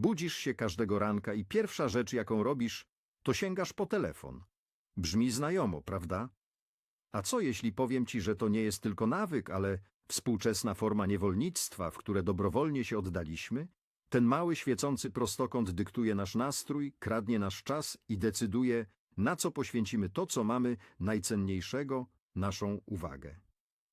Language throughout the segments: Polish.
Budzisz się każdego ranka i pierwsza rzecz, jaką robisz, to sięgasz po telefon. Brzmi znajomo, prawda? A co jeśli powiem ci, że to nie jest tylko nawyk, ale współczesna forma niewolnictwa, w które dobrowolnie się oddaliśmy? Ten mały świecący prostokąt dyktuje nasz nastrój, kradnie nasz czas i decyduje, na co poświęcimy to, co mamy najcenniejszego, naszą uwagę.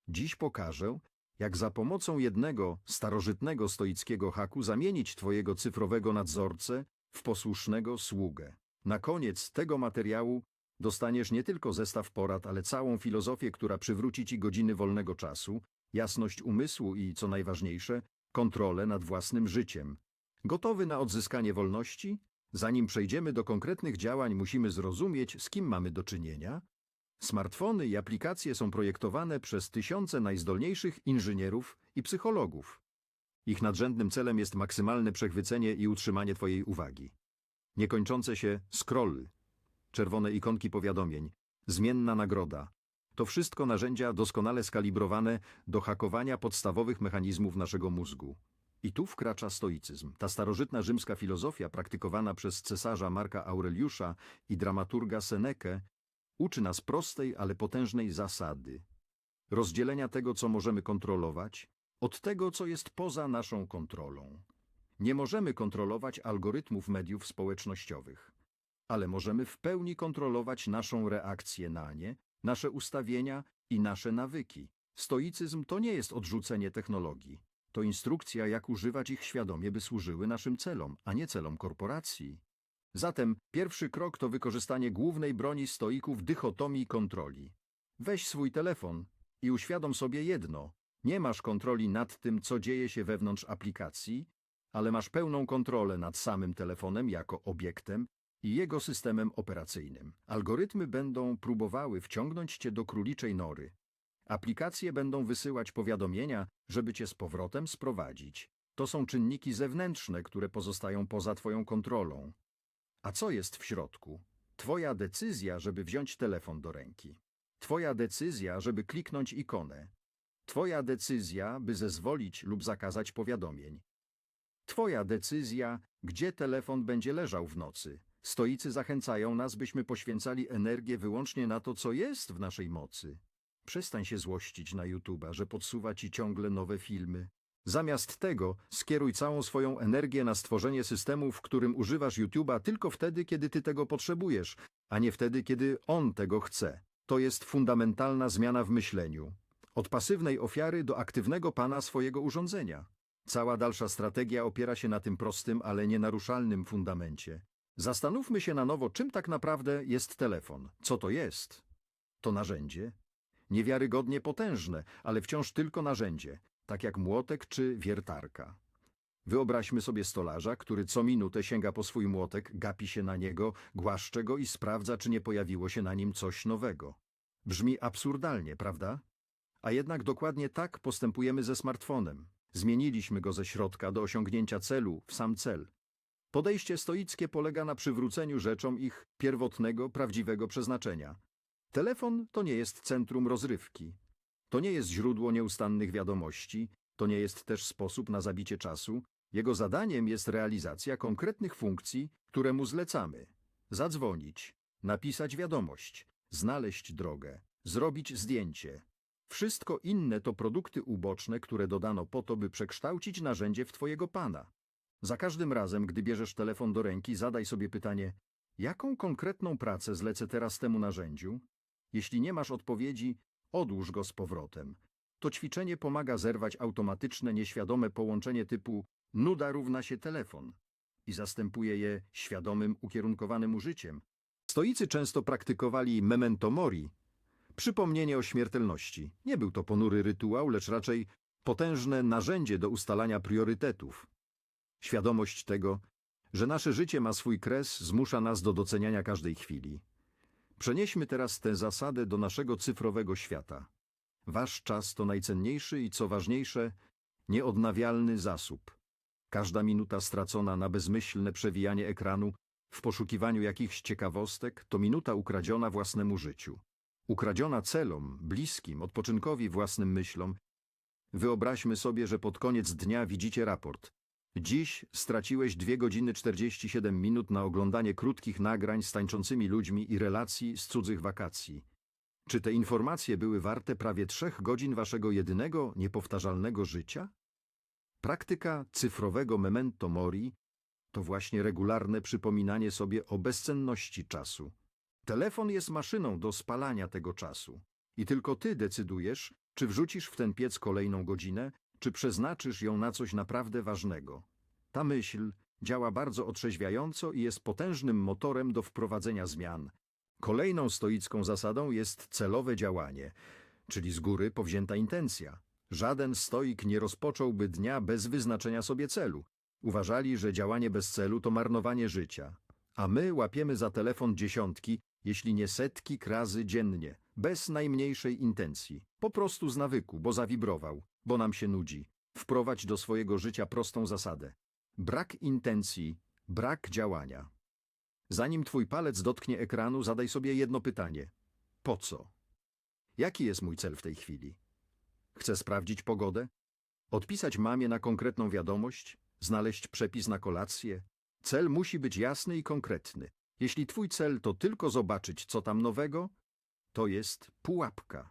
Dziś pokażę, jak za pomocą jednego starożytnego stoickiego haku zamienić twojego cyfrowego nadzorcę w posłusznego sługę. Na koniec tego materiału dostaniesz nie tylko zestaw porad, ale całą filozofię, która przywróci ci godziny wolnego czasu, jasność umysłu i, co najważniejsze, kontrolę nad własnym życiem. Gotowy na odzyskanie wolności? Zanim przejdziemy do konkretnych działań, musimy zrozumieć, z kim mamy do czynienia. Smartfony i aplikacje są projektowane przez tysiące najzdolniejszych inżynierów i psychologów. Ich nadrzędnym celem jest maksymalne przechwycenie i utrzymanie Twojej uwagi. Niekończące się scroll, czerwone ikonki powiadomień, zmienna nagroda. To wszystko narzędzia doskonale skalibrowane do hakowania podstawowych mechanizmów naszego mózgu. I tu wkracza stoicyzm, ta starożytna rzymska filozofia praktykowana przez cesarza Marka Aureliusza i dramaturga Senekę uczy nas prostej, ale potężnej zasady. Rozdzielenia tego, co możemy kontrolować, od tego, co jest poza naszą kontrolą. Nie możemy kontrolować algorytmów mediów społecznościowych, ale możemy w pełni kontrolować naszą reakcję na nie, nasze ustawienia i nasze nawyki. Stoicyzm to nie jest odrzucenie technologii. To instrukcja, jak używać ich świadomie, by służyły naszym celom, a nie celom korporacji. Zatem pierwszy krok to wykorzystanie głównej broni stoików dychotomii kontroli. Weź swój telefon i uświadom sobie jedno. Nie masz kontroli nad tym, co dzieje się wewnątrz aplikacji, ale masz pełną kontrolę nad samym telefonem jako obiektem i jego systemem operacyjnym. Algorytmy będą próbowały wciągnąć cię do króliczej nory. Aplikacje będą wysyłać powiadomienia, żeby cię z powrotem sprowadzić. To są czynniki zewnętrzne, które pozostają poza twoją kontrolą. A co jest w środku? Twoja decyzja, żeby wziąć telefon do ręki. Twoja decyzja, żeby kliknąć ikonę. Twoja decyzja, by zezwolić lub zakazać powiadomień. Twoja decyzja, gdzie telefon będzie leżał w nocy. Stoicy zachęcają nas, byśmy poświęcali energię wyłącznie na to, co jest w naszej mocy. Przestań się złościć na YouTube'a, że podsuwa ci ciągle nowe filmy. Zamiast tego skieruj całą swoją energię na stworzenie systemu, w którym używasz YouTube'a tylko wtedy, kiedy ty tego potrzebujesz, a nie wtedy, kiedy on tego chce. To jest fundamentalna zmiana w myśleniu. Od pasywnej ofiary do aktywnego pana swojego urządzenia. Cała dalsza strategia opiera się na tym prostym, ale nienaruszalnym fundamencie. Zastanówmy się na nowo, czym tak naprawdę jest telefon. Co to jest? To narzędzie? Niewiarygodnie potężne, ale wciąż tylko narzędzie, tak jak młotek czy wiertarka. Wyobraźmy sobie stolarza, który co minutę sięga po swój młotek, gapi się na niego, głaszcze go i sprawdza, czy nie pojawiło się na nim coś nowego. Brzmi absurdalnie, prawda? A jednak dokładnie tak postępujemy ze smartfonem. Zmieniliśmy go ze środka do osiągnięcia celu w sam cel. Podejście stoickie polega na przywróceniu rzeczom ich pierwotnego, prawdziwego przeznaczenia. Telefon to nie jest centrum rozrywki. To nie jest źródło nieustannych wiadomości, to nie jest też sposób na zabicie czasu. Jego zadaniem jest realizacja konkretnych funkcji, które mu zlecamy. Zadzwonić, napisać wiadomość, znaleźć drogę, zrobić zdjęcie. Wszystko inne to produkty uboczne, które dodano po to, by przekształcić narzędzie w twojego pana. Za każdym razem, gdy bierzesz telefon do ręki, zadaj sobie pytanie, jaką konkretną pracę zlecę teraz temu narzędziu? Jeśli nie masz odpowiedzi, odłóż go z powrotem. To ćwiczenie pomaga zerwać automatyczne, nieświadome połączenie typu nuda równa się telefon i zastępuje je świadomym, ukierunkowanym użyciem. Stoicy często praktykowali memento mori, przypomnienie o śmiertelności. Nie był to ponury rytuał, lecz raczej potężne narzędzie do ustalania priorytetów. Świadomość tego, że nasze życie ma swój kres, zmusza nas do doceniania każdej chwili. Przenieśmy teraz tę zasadę do naszego cyfrowego świata. Wasz czas to najcenniejszy i co ważniejsze, nieodnawialny zasób. Każda minuta stracona na bezmyślne przewijanie ekranu w poszukiwaniu jakichś ciekawostek to minuta ukradziona własnemu życiu. Ukradziona celom, bliskim, odpoczynkowi własnym myślom. Wyobraźmy sobie, że pod koniec dnia widzicie raport. Dziś straciłeś 2 godziny 47 minut na oglądanie krótkich nagrań z tańczącymi ludźmi i relacji z cudzych wakacji. Czy te informacje były warte prawie trzech godzin waszego jedynego, niepowtarzalnego życia? Praktyka cyfrowego memento mori to właśnie regularne przypominanie sobie o bezcenności czasu. Telefon jest maszyną do spalania tego czasu i tylko ty decydujesz, czy wrzucisz w ten piec kolejną godzinę, czy przeznaczysz ją na coś naprawdę ważnego. Ta myśl działa bardzo otrzeźwiająco i jest potężnym motorem do wprowadzenia zmian. Kolejną stoicką zasadą jest celowe działanie, czyli z góry powzięta intencja. Żaden stoik nie rozpocząłby dnia bez wyznaczenia sobie celu. Uważali, że działanie bez celu to marnowanie życia. A my łapiemy za telefon dziesiątki, jeśli nie setki razy dziennie, bez najmniejszej intencji. Po prostu z nawyku, bo zawibrował, bo nam się nudzi. Wprowadź do swojego życia prostą zasadę. Brak intencji, brak działania. Zanim twój palec dotknie ekranu, zadaj sobie jedno pytanie. Po co? Jaki jest mój cel w tej chwili? Chcę sprawdzić pogodę? Odpisać mamie na konkretną wiadomość? Znaleźć przepis na kolację? Cel musi być jasny i konkretny. Jeśli twój cel to tylko zobaczyć, co tam nowego, to jest pułapka.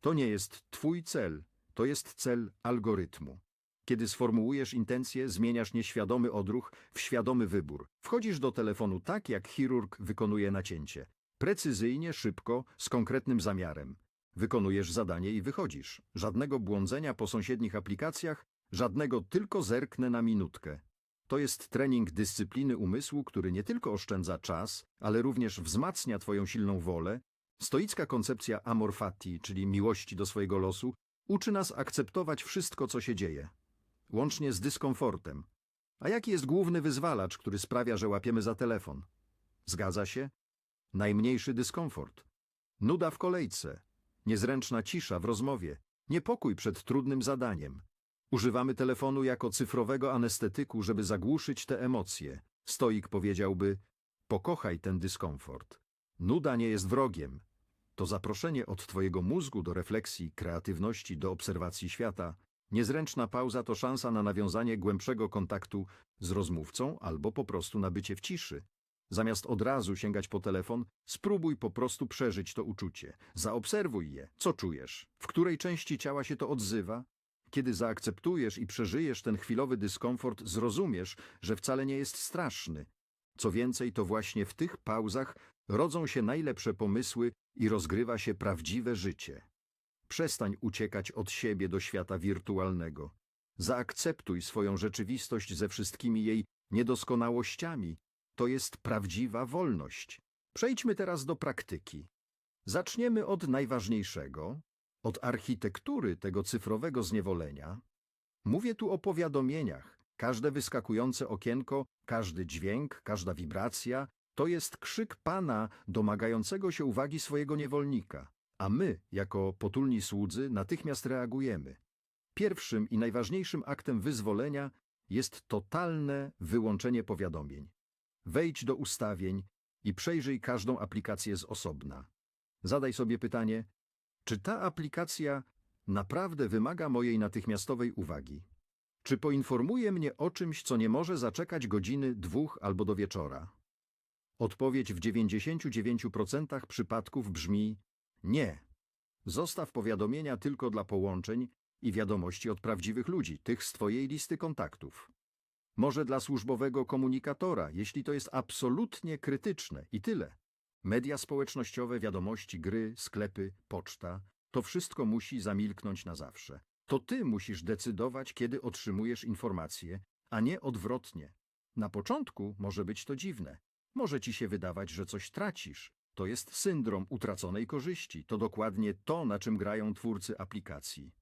To nie jest twój cel, to jest cel algorytmu. Kiedy sformułujesz intencję, zmieniasz nieświadomy odruch w świadomy wybór. Wchodzisz do telefonu tak, jak chirurg wykonuje nacięcie. Precyzyjnie, szybko, z konkretnym zamiarem. Wykonujesz zadanie i wychodzisz. Żadnego błądzenia po sąsiednich aplikacjach, żadnego tylko zerknę na minutkę. To jest trening dyscypliny umysłu, który nie tylko oszczędza czas, ale również wzmacnia twoją silną wolę. Stoicka koncepcja amor fati, czyli miłości do swojego losu, uczy nas akceptować wszystko, co się dzieje, łącznie z dyskomfortem. A jaki jest główny wyzwalacz, który sprawia, że łapiemy za telefon? Zgadza się? Najmniejszy dyskomfort. Nuda w kolejce, niezręczna cisza w rozmowie, niepokój przed trudnym zadaniem. Używamy telefonu jako cyfrowego anestetyku, żeby zagłuszyć te emocje. Stoik powiedziałby: Pokochaj ten dyskomfort. Nuda nie jest wrogiem. To zaproszenie od Twojego mózgu do refleksji, kreatywności, do obserwacji świata. Niezręczna pauza to szansa na nawiązanie głębszego kontaktu z rozmówcą albo po prostu na bycie w ciszy. Zamiast od razu sięgać po telefon, spróbuj po prostu przeżyć to uczucie. Zaobserwuj je. Co czujesz? W której części ciała się to odzywa? Kiedy zaakceptujesz i przeżyjesz ten chwilowy dyskomfort, zrozumiesz, że wcale nie jest straszny. Co więcej, to właśnie w tych pauzach rodzą się najlepsze pomysły i rozgrywa się prawdziwe życie. Przestań uciekać od siebie do świata wirtualnego. Zaakceptuj swoją rzeczywistość ze wszystkimi jej niedoskonałościami. To jest prawdziwa wolność. Przejdźmy teraz do praktyki. Zaczniemy od najważniejszego, od architektury tego cyfrowego zniewolenia. Mówię tu o powiadomieniach. Każde wyskakujące okienko, każdy dźwięk, każda wibracja to jest krzyk Pana domagającego się uwagi swojego niewolnika, a my, jako potulni słudzy, natychmiast reagujemy. Pierwszym i najważniejszym aktem wyzwolenia jest totalne wyłączenie powiadomień. Wejdź do ustawień i przejrzyj każdą aplikację z osobna. Zadaj sobie pytanie, czy ta aplikacja naprawdę wymaga mojej natychmiastowej uwagi? Czy poinformuje mnie o czymś, co nie może zaczekać godziny, dwóch albo do wieczora? Odpowiedź w 99% przypadków brzmi nie. Zostaw powiadomienia tylko dla połączeń i wiadomości od prawdziwych ludzi, tych z Twojej listy kontaktów. Może dla służbowego komunikatora, jeśli to jest absolutnie krytyczne i tyle. Media społecznościowe, wiadomości, gry, sklepy, poczta to wszystko musi zamilknąć na zawsze. To ty musisz decydować, kiedy otrzymujesz informacje, a nie odwrotnie. Na początku może być to dziwne. Może ci się wydawać, że coś tracisz. To jest syndrom utraconej korzyści. To dokładnie to, na czym grają twórcy aplikacji.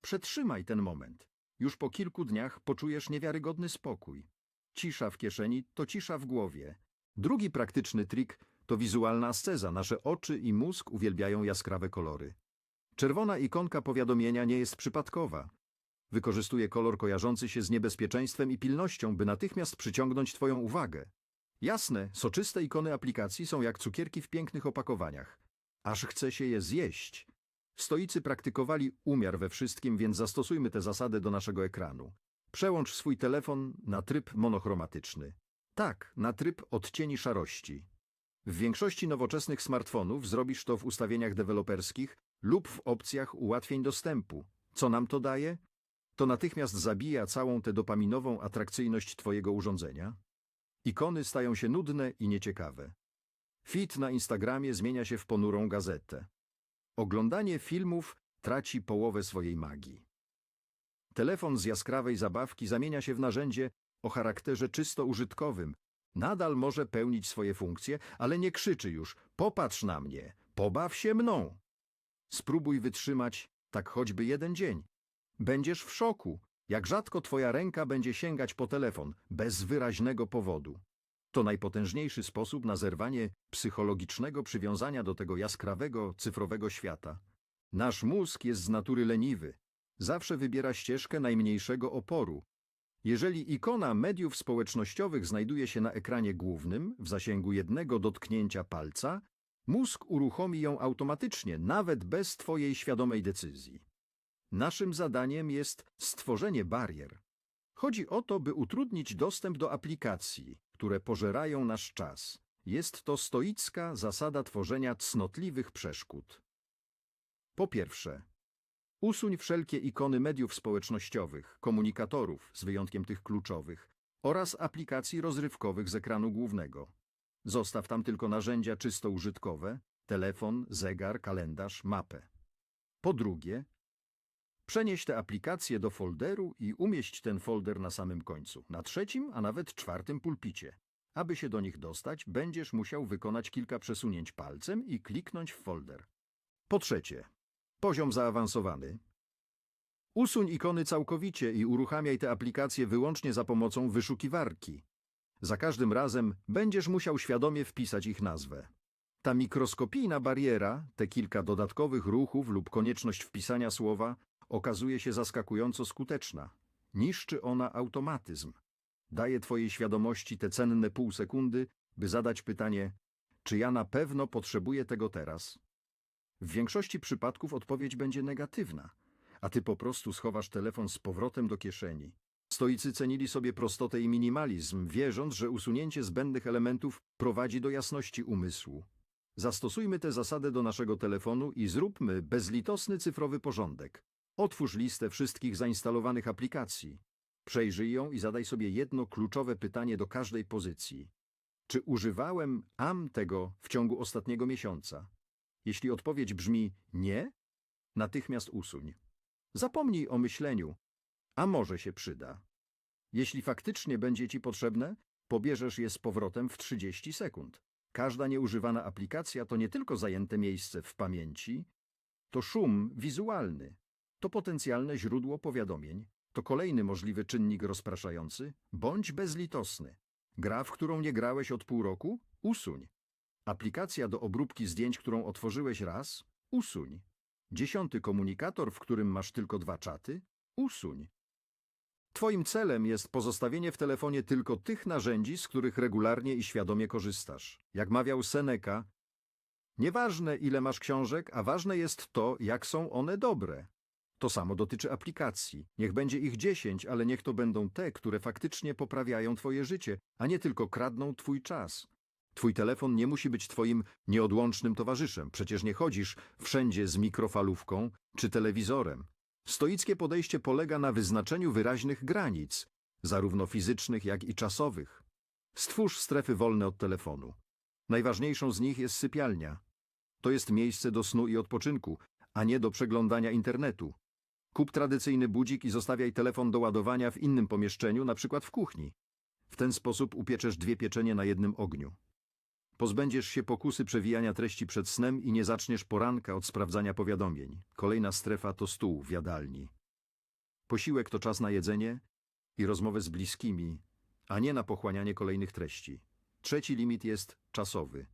Przetrzymaj ten moment. Już po kilku dniach poczujesz niewiarygodny spokój. Cisza w kieszeni to cisza w głowie. Drugi praktyczny trik to wizualna asceza. Nasze oczy i mózg uwielbiają jaskrawe kolory. Czerwona ikonka powiadomienia nie jest przypadkowa. Wykorzystuje kolor kojarzący się z niebezpieczeństwem i pilnością, by natychmiast przyciągnąć Twoją uwagę. Jasne, soczyste ikony aplikacji są jak cukierki w pięknych opakowaniach. Aż chce się je zjeść. Stoicy praktykowali umiar we wszystkim, więc zastosujmy tę zasadę do naszego ekranu. Przełącz swój telefon na tryb monochromatyczny. Tak, na tryb odcieni szarości. W większości nowoczesnych smartfonów zrobisz to w ustawieniach deweloperskich lub w opcjach ułatwień dostępu. Co nam to daje? To natychmiast zabija całą tę dopaminową atrakcyjność Twojego urządzenia. Ikony stają się nudne i nieciekawe. Feed na Instagramie zmienia się w ponurą gazetę. Oglądanie filmów traci połowę swojej magii. Telefon z jaskrawej zabawki zamienia się w narzędzie o charakterze czysto użytkowym. Nadal może pełnić swoje funkcje, ale nie krzyczy już popatrz na mnie, pobaw się mną. Spróbuj wytrzymać tak choćby jeden dzień. Będziesz w szoku, jak rzadko twoja ręka będzie sięgać po telefon bez wyraźnego powodu. To najpotężniejszy sposób na zerwanie psychologicznego przywiązania do tego jaskrawego, cyfrowego świata. Nasz mózg jest z natury leniwy. Zawsze wybiera ścieżkę najmniejszego oporu. Jeżeli ikona mediów społecznościowych znajduje się na ekranie głównym, w zasięgu jednego dotknięcia palca, mózg uruchomi ją automatycznie, nawet bez twojej świadomej decyzji. Naszym zadaniem jest stworzenie barier. Chodzi o to, by utrudnić dostęp do aplikacji, które pożerają nasz czas. Jest to stoicka zasada tworzenia cnotliwych przeszkód. Po pierwsze, usuń wszelkie ikony mediów społecznościowych, komunikatorów, z wyjątkiem tych kluczowych, oraz aplikacji rozrywkowych z ekranu głównego. Zostaw tam tylko narzędzia czysto użytkowe, telefon, zegar, kalendarz, mapę. Po drugie, Przenieś te aplikacje do folderu i umieść ten folder na samym końcu, na trzecim, a nawet czwartym pulpicie. Aby się do nich dostać, będziesz musiał wykonać kilka przesunięć palcem i kliknąć w folder. Po trzecie, poziom zaawansowany. Usuń ikony całkowicie i uruchamiaj te aplikacje wyłącznie za pomocą wyszukiwarki. Za każdym razem będziesz musiał świadomie wpisać ich nazwę. Ta mikroskopijna bariera, te kilka dodatkowych ruchów lub konieczność wpisania słowa okazuje się zaskakująco skuteczna. Niszczy ona automatyzm. Daje twojej świadomości te cenne pół sekundy, by zadać pytanie, czy ja na pewno potrzebuję tego teraz? W większości przypadków odpowiedź będzie negatywna, a ty po prostu schowasz telefon z powrotem do kieszeni. Stoicy cenili sobie prostotę i minimalizm, wierząc, że usunięcie zbędnych elementów prowadzi do jasności umysłu. Zastosujmy tę zasadę do naszego telefonu i zróbmy bezlitosny cyfrowy porządek. Otwórz listę wszystkich zainstalowanych aplikacji. Przejrzyj ją i zadaj sobie jedno kluczowe pytanie do każdej pozycji. Czy używałem AM tego w ciągu ostatniego miesiąca? Jeśli odpowiedź brzmi nie, natychmiast usuń. Zapomnij o myśleniu, a może się przyda. Jeśli faktycznie będzie Ci potrzebne, pobierzesz je z powrotem w 30 sekund. Każda nieużywana aplikacja to nie tylko zajęte miejsce w pamięci, to szum wizualny, to potencjalne źródło powiadomień, to kolejny możliwy czynnik rozpraszający, bądź bezlitosny. Gra, w którą nie grałeś od pół roku? Usuń. Aplikacja do obróbki zdjęć, którą otworzyłeś raz? Usuń. Dziesiąty komunikator, w którym masz tylko dwa czaty? Usuń. Twoim celem jest pozostawienie w telefonie tylko tych narzędzi, z których regularnie i świadomie korzystasz. Jak mawiał Seneca, nieważne ile masz książek, a ważne jest to, jak są one dobre. To samo dotyczy aplikacji. Niech będzie ich dziesięć, ale niech to będą te, które faktycznie poprawiają Twoje życie, a nie tylko kradną Twój czas. Twój telefon nie musi być Twoim nieodłącznym towarzyszem. Przecież nie chodzisz wszędzie z mikrofalówką czy telewizorem. Stoickie podejście polega na wyznaczeniu wyraźnych granic, zarówno fizycznych, jak i czasowych. Stwórz strefy wolne od telefonu. Najważniejszą z nich jest sypialnia. To jest miejsce do snu i odpoczynku, a nie do przeglądania internetu. Kup tradycyjny budzik i zostawiaj telefon do ładowania w innym pomieszczeniu, na przykład w kuchni. W ten sposób upieczesz dwie pieczenie na jednym ogniu. Pozbędziesz się pokusy przewijania treści przed snem i nie zaczniesz poranka od sprawdzania powiadomień. Kolejna strefa to stół w jadalni. Posiłek to czas na jedzenie i rozmowę z bliskimi, a nie na pochłanianie kolejnych treści. Trzeci limit jest czasowy.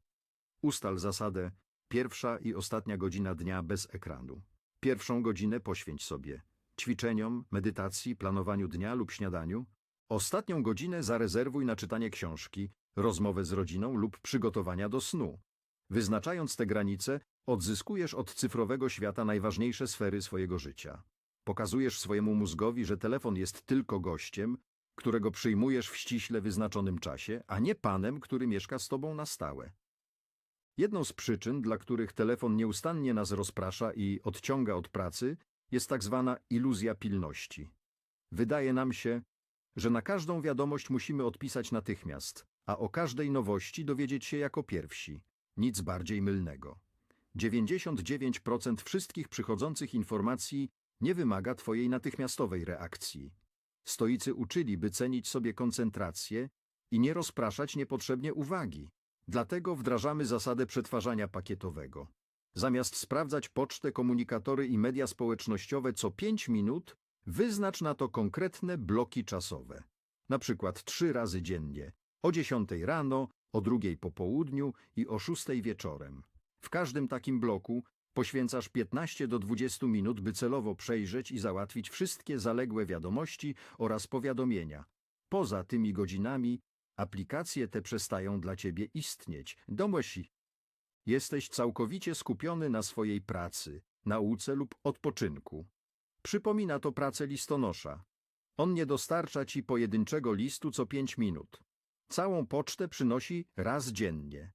Ustal zasadę pierwsza i ostatnia godzina dnia bez ekranu. Pierwszą godzinę poświęć sobie ćwiczeniom, medytacji, planowaniu dnia lub śniadaniu. Ostatnią godzinę zarezerwuj na czytanie książki, rozmowę z rodziną lub przygotowania do snu. Wyznaczając te granice, odzyskujesz od cyfrowego świata najważniejsze sfery swojego życia. Pokazujesz swojemu mózgowi, że telefon jest tylko gościem, którego przyjmujesz w ściśle wyznaczonym czasie, a nie panem, który mieszka z tobą na stałe. Jedną z przyczyn, dla których telefon nieustannie nas rozprasza i odciąga od pracy, jest tak zwana iluzja pilności. Wydaje nam się, że na każdą wiadomość musimy odpisać natychmiast, a o każdej nowości dowiedzieć się jako pierwsi. Nic bardziej mylnego. 99% wszystkich przychodzących informacji nie wymaga Twojej natychmiastowej reakcji. Stoicy uczyli, by cenić sobie koncentrację i nie rozpraszać niepotrzebnie uwagi. Dlatego wdrażamy zasadę przetwarzania pakietowego. Zamiast sprawdzać pocztę, komunikatory i media społecznościowe co 5 minut, wyznacz na to konkretne bloki czasowe. Na przykład trzy razy dziennie, o 10 rano, o drugiej po południu i o 6 wieczorem. W każdym takim bloku poświęcasz 15 do 20 minut, by celowo przejrzeć i załatwić wszystkie zaległe wiadomości oraz powiadomienia. Poza tymi godzinami aplikacje te przestają dla ciebie istnieć. Domosi. Jesteś całkowicie skupiony na swojej pracy, nauce lub odpoczynku. Przypomina to pracę listonosza. On nie dostarcza ci pojedynczego listu co 5 minut. Całą pocztę przynosi raz dziennie.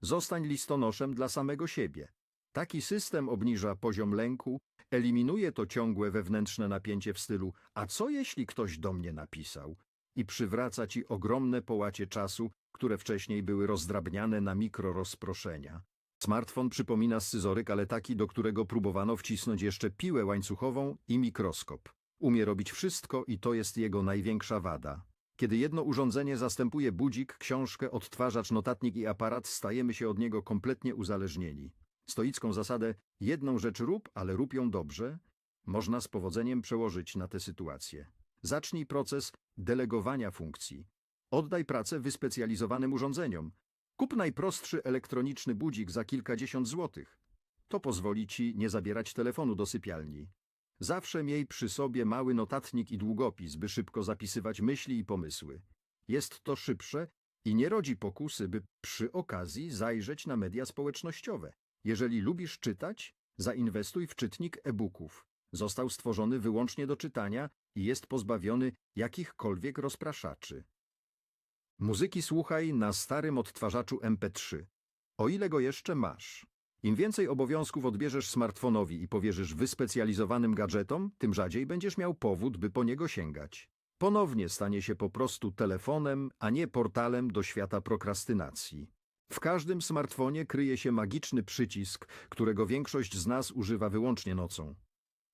Zostań listonoszem dla samego siebie. Taki system obniża poziom lęku, eliminuje to ciągłe wewnętrzne napięcie w stylu a co jeśli ktoś do mnie napisał? I przywraca ci ogromne połacie czasu, które wcześniej były rozdrabniane na mikrorozproszenia. Smartfon przypomina scyzoryk, ale taki, do którego próbowano wcisnąć jeszcze piłę łańcuchową i mikroskop. Umie robić wszystko i to jest jego największa wada. Kiedy jedno urządzenie zastępuje budzik, książkę, odtwarzacz, notatnik i aparat, stajemy się od niego kompletnie uzależnieni. Stoicką zasadę jedną rzecz rób, ale rób ją dobrze, można z powodzeniem przełożyć na tę sytuację. Zacznij proces delegowania funkcji. Oddaj pracę wyspecjalizowanym urządzeniom. Kup najprostszy elektroniczny budzik za kilkadziesiąt złotych. To pozwoli ci nie zabierać telefonu do sypialni. Zawsze miej przy sobie mały notatnik i długopis, by szybko zapisywać myśli i pomysły. Jest to szybsze i nie rodzi pokusy, by przy okazji zajrzeć na media społecznościowe. Jeżeli lubisz czytać, zainwestuj w czytnik e-booków. Został stworzony wyłącznie do czytania i jest pozbawiony jakichkolwiek rozpraszaczy. Muzyki słuchaj na starym odtwarzaczu MP3, o ile go jeszcze masz. Im więcej obowiązków odbierzesz smartfonowi i powierzysz wyspecjalizowanym gadżetom, tym rzadziej będziesz miał powód, by po niego sięgać. Ponownie stanie się po prostu telefonem, a nie portalem do świata prokrastynacji. W każdym smartfonie kryje się magiczny przycisk, którego większość z nas używa wyłącznie nocą.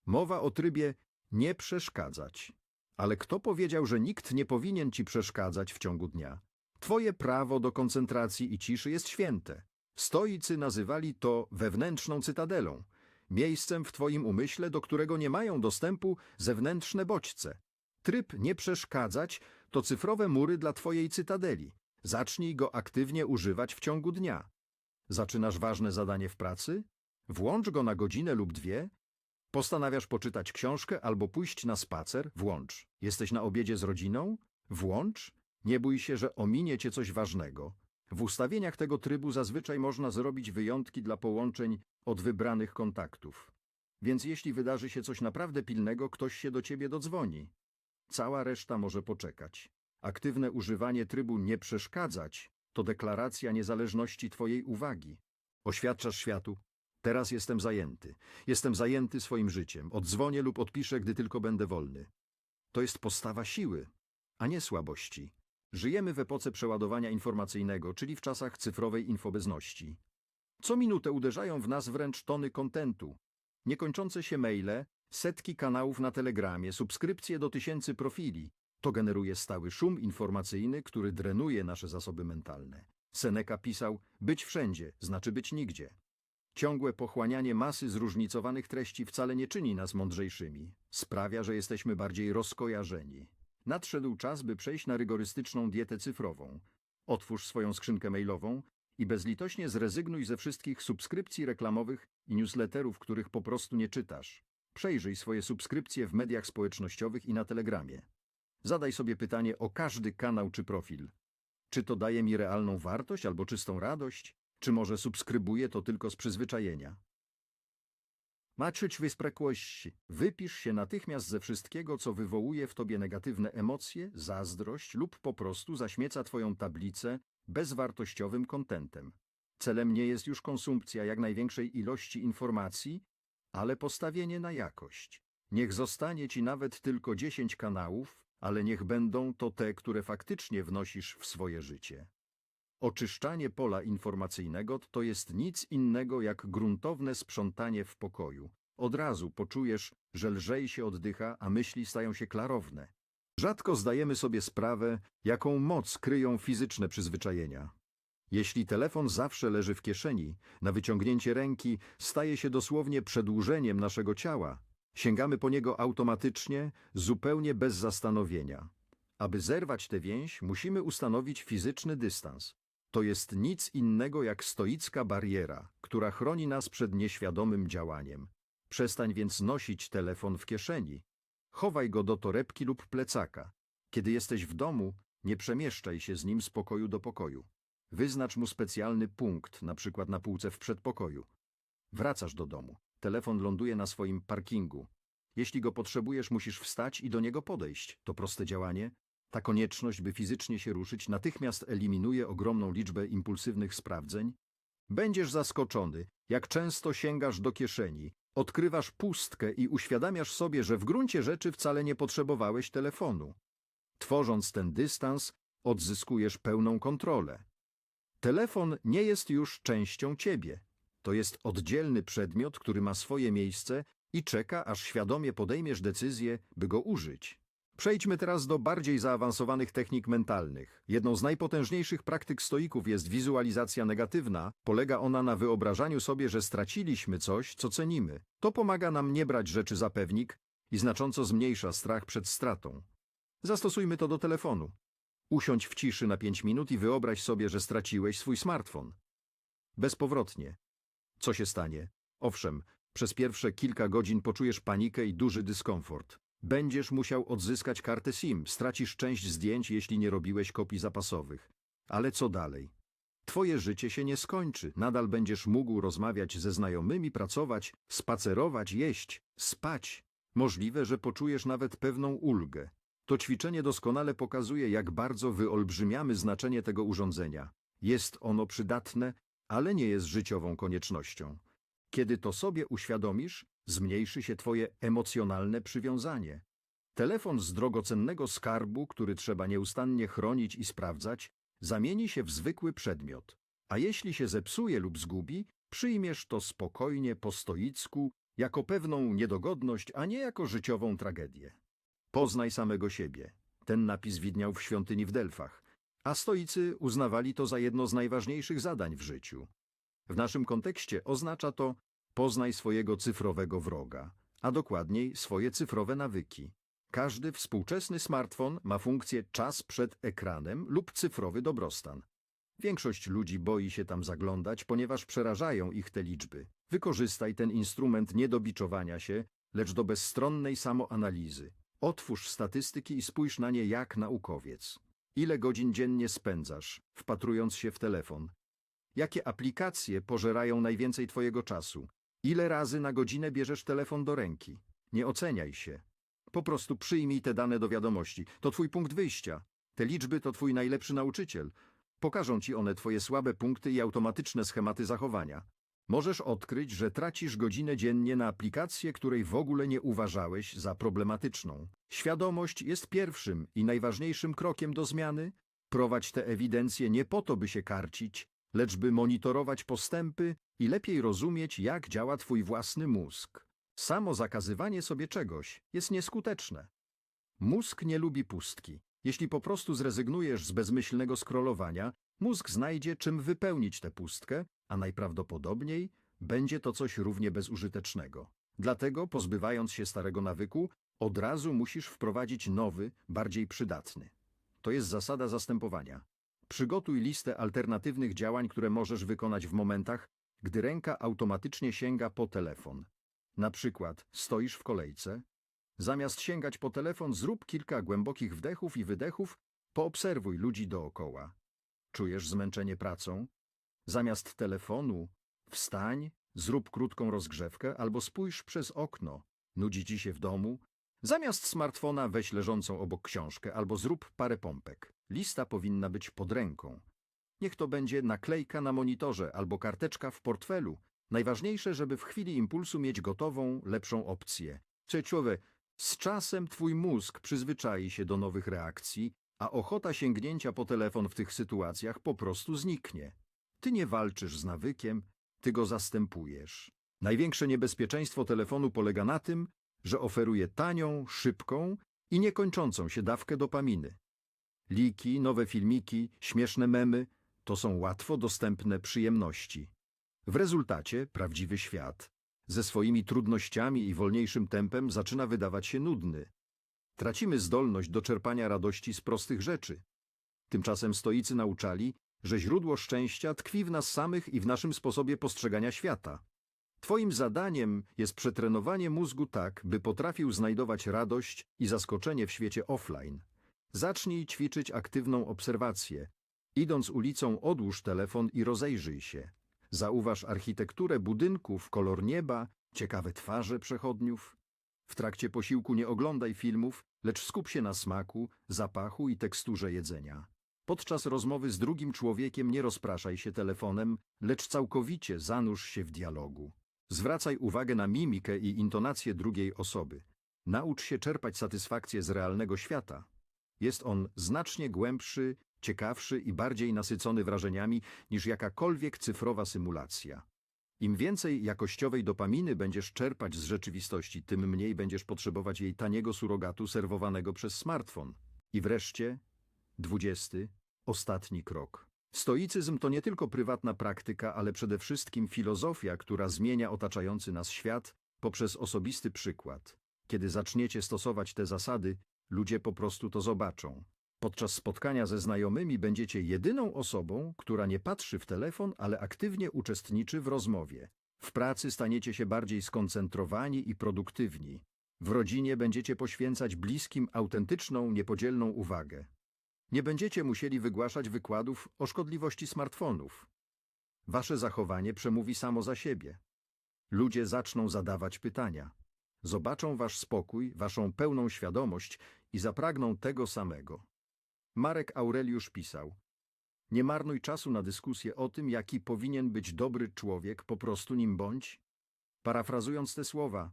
Mowa o trybie nie przeszkadzać. Ale kto powiedział, że nikt nie powinien ci przeszkadzać w ciągu dnia? Twoje prawo do koncentracji i ciszy jest święte. Stoicy nazywali to wewnętrzną cytadelą, miejscem w twoim umyśle, do którego nie mają dostępu zewnętrzne bodźce. Tryb nie przeszkadzać to cyfrowe mury dla twojej cytadeli. Zacznij go aktywnie używać w ciągu dnia. Zaczynasz ważne zadanie w pracy? Włącz go na godzinę lub dwie. Postanawiasz poczytać książkę albo pójść na spacer? Włącz. Jesteś na obiedzie z rodziną? Włącz. Nie bój się, że ominie cię coś ważnego. W ustawieniach tego trybu zazwyczaj można zrobić wyjątki dla połączeń od wybranych kontaktów. Więc jeśli wydarzy się coś naprawdę pilnego, ktoś się do ciebie dodzwoni. Cała reszta może poczekać. Aktywne używanie trybu nie przeszkadzać to deklaracja niezależności twojej uwagi. Oświadczasz światu, teraz jestem zajęty. Jestem zajęty swoim życiem. Odzwonię lub odpiszę, gdy tylko będę wolny. To jest postawa siły, a nie słabości. Żyjemy w epoce przeładowania informacyjnego, czyli w czasach cyfrowej infobezności. Co minutę uderzają w nas wręcz tony kontentu. Niekończące się maile, setki kanałów na Telegramie, subskrypcje do tysięcy profili. To generuje stały szum informacyjny, który drenuje nasze zasoby mentalne. Seneca pisał, być wszędzie znaczy być nigdzie. Ciągłe pochłanianie masy zróżnicowanych treści wcale nie czyni nas mądrzejszymi. Sprawia, że jesteśmy bardziej rozkojarzeni. Nadszedł czas, by przejść na rygorystyczną dietę cyfrową. Otwórz swoją skrzynkę mailową i bezlitośnie zrezygnuj ze wszystkich subskrypcji reklamowych i newsletterów, których po prostu nie czytasz. Przejrzyj swoje subskrypcje w mediach społecznościowych i na Telegramie. Zadaj sobie pytanie o każdy kanał czy profil. Czy to daje mi realną wartość albo czystą radość? Czy może subskrybuję to tylko z przyzwyczajenia? Maczyć wysprekłości. Wypisz się natychmiast ze wszystkiego, co wywołuje w tobie negatywne emocje, zazdrość lub po prostu zaśmieca twoją tablicę bezwartościowym kontentem. Celem nie jest już konsumpcja jak największej ilości informacji, ale postawienie na jakość. Niech zostanie ci nawet tylko 10 kanałów, ale niech będą to te, które faktycznie wnosisz w swoje życie. Oczyszczanie pola informacyjnego to jest nic innego jak gruntowne sprzątanie w pokoju. Od razu poczujesz, że lżej się oddycha, a myśli stają się klarowne. Rzadko zdajemy sobie sprawę, jaką moc kryją fizyczne przyzwyczajenia. Jeśli telefon zawsze leży w kieszeni, na wyciągnięcie ręki staje się dosłownie przedłużeniem naszego ciała. Sięgamy po niego automatycznie, zupełnie bez zastanowienia. Aby zerwać tę więź, musimy ustanowić fizyczny dystans. To jest nic innego jak stoicka bariera, która chroni nas przed nieświadomym działaniem. Przestań więc nosić telefon w kieszeni. Chowaj go do torebki lub plecaka. Kiedy jesteś w domu, nie przemieszczaj się z nim z pokoju do pokoju. Wyznacz mu specjalny punkt, na przykład na półce w przedpokoju. Wracasz do domu. Telefon ląduje na swoim parkingu. Jeśli go potrzebujesz, musisz wstać i do niego podejść. To proste działanie. Ta konieczność, by fizycznie się ruszyć, natychmiast eliminuje ogromną liczbę impulsywnych sprawdzeń. Będziesz zaskoczony, jak często sięgasz do kieszeni, odkrywasz pustkę i uświadamiasz sobie, że w gruncie rzeczy wcale nie potrzebowałeś telefonu. Tworząc ten dystans, odzyskujesz pełną kontrolę. Telefon nie jest już częścią ciebie. To jest oddzielny przedmiot, który ma swoje miejsce i czeka, aż świadomie podejmiesz decyzję, by go użyć. Przejdźmy teraz do bardziej zaawansowanych technik mentalnych. Jedną z najpotężniejszych praktyk stoików jest wizualizacja negatywna. Polega ona na wyobrażaniu sobie, że straciliśmy coś, co cenimy. To pomaga nam nie brać rzeczy za pewnik i znacząco zmniejsza strach przed stratą. Zastosujmy to do telefonu. Usiądź w ciszy na 5 minut i wyobraź sobie, że straciłeś swój smartfon. Bezpowrotnie. Co się stanie? Owszem, przez pierwsze kilka godzin poczujesz panikę i duży dyskomfort. Będziesz musiał odzyskać kartę SIM, stracisz część zdjęć, jeśli nie robiłeś kopii zapasowych. Ale co dalej? Twoje życie się nie skończy. Nadal będziesz mógł rozmawiać ze znajomymi, pracować, spacerować, jeść, spać. Możliwe, że poczujesz nawet pewną ulgę. To ćwiczenie doskonale pokazuje, jak bardzo wyolbrzymiamy znaczenie tego urządzenia. Jest ono przydatne, ale nie jest życiową koniecznością. Kiedy to sobie uświadomisz, zmniejszy się twoje emocjonalne przywiązanie. Telefon z drogocennego skarbu, który trzeba nieustannie chronić i sprawdzać, zamieni się w zwykły przedmiot. A jeśli się zepsuje lub zgubi, przyjmiesz to spokojnie po stoicku, jako pewną niedogodność, a nie jako życiową tragedię. Poznaj samego siebie. Ten napis widniał w świątyni w Delfach, a stoicy uznawali to za jedno z najważniejszych zadań w życiu. W naszym kontekście oznacza to poznaj swojego cyfrowego wroga, a dokładniej swoje cyfrowe nawyki. Każdy współczesny smartfon ma funkcję czas przed ekranem lub cyfrowy dobrostan. Większość ludzi boi się tam zaglądać, ponieważ przerażają ich te liczby. Wykorzystaj ten instrument nie do biczowania się, lecz do bezstronnej samoanalizy. Otwórz statystyki i spójrz na nie jak naukowiec. Ile godzin dziennie spędzasz, wpatrując się w telefon? Jakie aplikacje pożerają najwięcej twojego czasu? Ile razy na godzinę bierzesz telefon do ręki? Nie oceniaj się. Po prostu przyjmij te dane do wiadomości. To twój punkt wyjścia. Te liczby to twój najlepszy nauczyciel. Pokażą ci one twoje słabe punkty i automatyczne schematy zachowania. Możesz odkryć, że tracisz godzinę dziennie na aplikację, której w ogóle nie uważałeś za problematyczną. Świadomość jest pierwszym i najważniejszym krokiem do zmiany. Prowadź tę ewidencję nie po to, by się karcić, lecz by monitorować postępy i lepiej rozumieć, jak działa twój własny mózg. Samo zakazywanie sobie czegoś jest nieskuteczne. Mózg nie lubi pustki. Jeśli po prostu zrezygnujesz z bezmyślnego scrollowania, mózg znajdzie czym wypełnić tę pustkę, a najprawdopodobniej będzie to coś równie bezużytecznego. Dlatego, pozbywając się starego nawyku, od razu musisz wprowadzić nowy, bardziej przydatny. To jest zasada zastępowania. Przygotuj listę alternatywnych działań, które możesz wykonać w momentach, gdy ręka automatycznie sięga po telefon. Na przykład stoisz w kolejce. Zamiast sięgać po telefon, zrób kilka głębokich wdechów i wydechów, poobserwuj ludzi dookoła. Czujesz zmęczenie pracą? Zamiast telefonu, wstań, Zrób krótką rozgrzewkę albo spójrz przez okno. Nudzi ci się w domu? Zamiast smartfona weź leżącą obok książkę albo zrób parę pompek. Lista powinna być pod ręką. Niech to będzie naklejka na monitorze albo karteczka w portfelu. Najważniejsze, żeby w chwili impulsu mieć gotową, lepszą opcję. Ciowe, z czasem twój mózg przyzwyczai się do nowych reakcji, a ochota sięgnięcia po telefon w tych sytuacjach po prostu zniknie. Ty nie walczysz z nawykiem, ty go zastępujesz. Największe niebezpieczeństwo telefonu polega na tym, że oferuje tanią, szybką i niekończącą się dawkę dopaminy. Liki, nowe filmiki, śmieszne memy to są łatwo dostępne przyjemności. W rezultacie prawdziwy świat ze swoimi trudnościami i wolniejszym tempem zaczyna wydawać się nudny. Tracimy zdolność do czerpania radości z prostych rzeczy. Tymczasem stoicy nauczali, że źródło szczęścia tkwi w nas samych i w naszym sposobie postrzegania świata. Twoim zadaniem jest przetrenowanie mózgu tak, by potrafił znajdować radość i zaskoczenie w świecie offline. Zacznij ćwiczyć aktywną obserwację. Idąc ulicą, odłóż telefon i rozejrzyj się. Zauważ architekturę budynków, kolor nieba, ciekawe twarze przechodniów. W trakcie posiłku nie oglądaj filmów, lecz skup się na smaku, zapachu i teksturze jedzenia. Podczas rozmowy z drugim człowiekiem nie rozpraszaj się telefonem, lecz całkowicie zanurz się w dialogu. Zwracaj uwagę na mimikę i intonację drugiej osoby. Naucz się czerpać satysfakcję z realnego świata. Jest on znacznie głębszy, ciekawszy i bardziej nasycony wrażeniami niż jakakolwiek cyfrowa symulacja. Im więcej jakościowej dopaminy będziesz czerpać z rzeczywistości, tym mniej będziesz potrzebować jej taniego surogatu serwowanego przez smartfon. I wreszcie, dwudziesty, ostatni krok. Stoicyzm to nie tylko prywatna praktyka, ale przede wszystkim filozofia, która zmienia otaczający nas świat poprzez osobisty przykład. Kiedy zaczniecie stosować te zasady, ludzie po prostu to zobaczą. Podczas spotkania ze znajomymi będziecie jedyną osobą, która nie patrzy w telefon, ale aktywnie uczestniczy w rozmowie. W pracy staniecie się bardziej skoncentrowani i produktywni. W rodzinie będziecie poświęcać bliskim autentyczną, niepodzielną uwagę. Nie będziecie musieli wygłaszać wykładów o szkodliwości smartfonów. Wasze zachowanie przemówi samo za siebie. Ludzie zaczną zadawać pytania. Zobaczą wasz spokój, waszą pełną świadomość i zapragną tego samego. Marek Aureliusz pisał: Nie marnuj czasu na dyskusję o tym, jaki powinien być dobry człowiek, po prostu nim bądź. Parafrazując te słowa,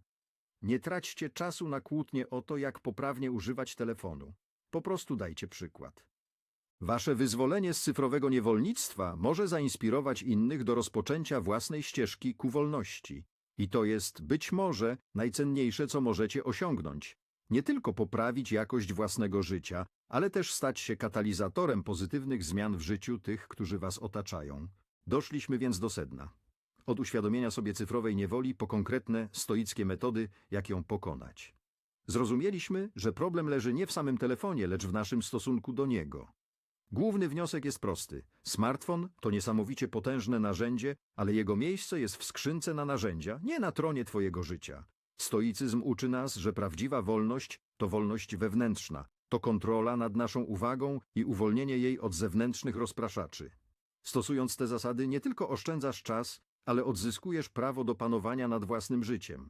nie traćcie czasu na kłótnie o to, jak poprawnie używać telefonu. Po prostu dajcie przykład. Wasze wyzwolenie z cyfrowego niewolnictwa może zainspirować innych do rozpoczęcia własnej ścieżki ku wolności. I to jest być może najcenniejsze, co możecie osiągnąć. Nie tylko poprawić jakość własnego życia, ale też stać się katalizatorem pozytywnych zmian w życiu tych, którzy was otaczają. Doszliśmy więc do sedna. Od uświadomienia sobie cyfrowej niewoli po konkretne, stoickie metody, jak ją pokonać. Zrozumieliśmy, że problem leży nie w samym telefonie, lecz w naszym stosunku do niego. Główny wniosek jest prosty. Smartfon to niesamowicie potężne narzędzie, ale jego miejsce jest w skrzynce na narzędzia, nie na tronie twojego życia. Stoicyzm uczy nas, że prawdziwa wolność to wolność wewnętrzna, to kontrola nad naszą uwagą i uwolnienie jej od zewnętrznych rozpraszaczy. Stosując te zasady nie tylko oszczędzasz czas, ale odzyskujesz prawo do panowania nad własnym życiem.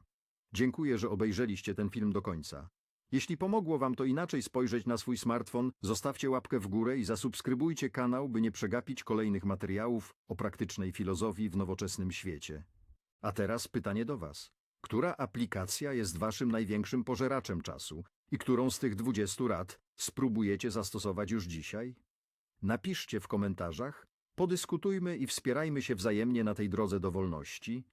Dziękuję, że obejrzeliście ten film do końca. Jeśli pomogło Wam to inaczej spojrzeć na swój smartfon, zostawcie łapkę w górę i zasubskrybujcie kanał, by nie przegapić kolejnych materiałów o praktycznej filozofii w nowoczesnym świecie. A teraz pytanie do Was. Która aplikacja jest Waszym największym pożeraczem czasu i którą z tych 20 rad spróbujecie zastosować już dzisiaj? Napiszcie w komentarzach, podyskutujmy i wspierajmy się wzajemnie na tej drodze do wolności.